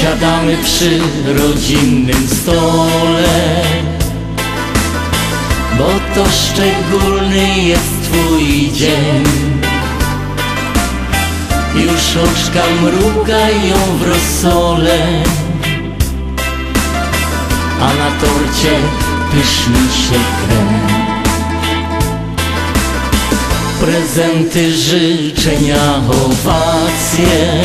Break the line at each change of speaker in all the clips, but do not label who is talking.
Siadamy przy rodzinnym stole Bo to szczególny jest twój dzień. Już oczka mrugają w rosole A na torcie pyszny się krem Prezenty, życzenia, owacje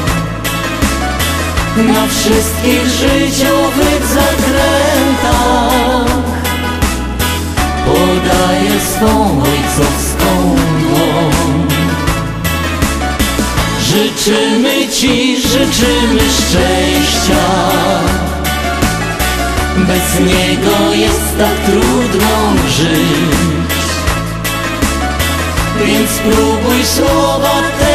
Na wszystkich życiowych zakrętach. Podaje swą ojcowską dłoń. Życzymy Ci, życzymy szczęścia. Bez niego jest tak trudno żyć. Więc spróbuj słowa te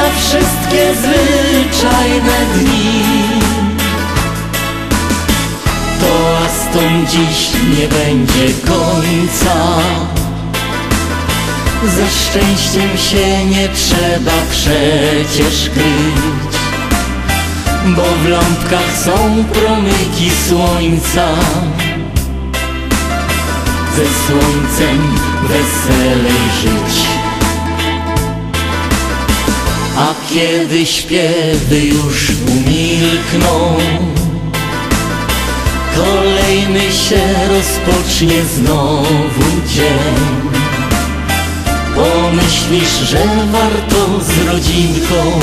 Na wszystkie zwyczajne dni. To Aston dziś nie będzie końca. Ze szczęściem się nie trzeba przecież kryć bo w lampkach są promyki słońca. Ze słońcem weselej żyć A kiedy śpiewy już umilkną Kolejny się rozpocznie znowu dzień Pomyślisz, że warto z rodzinką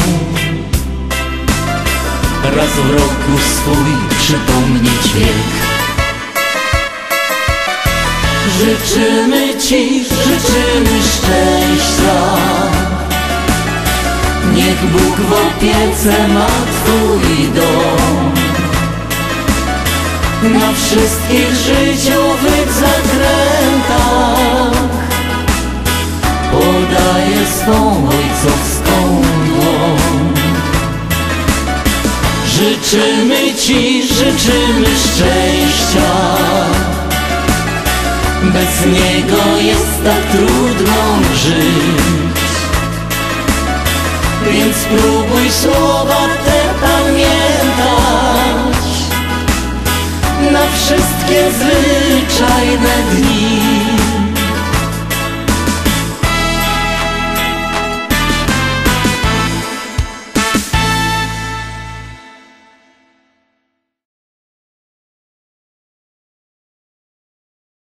raz w roku swój przypomnieć wiek. Życzymy Ci, życzymy szczęścia, niech Bóg w opiece ma Twój dom. Na wszystkich życiowych zakrętach podaje swą ojcowską dłoń. Życzymy Ci, życzymy szczęścia Bez niego jest tak trudno żyć Więc spróbuj słowa te pamiętać. Na wszystkie zwyczajne dni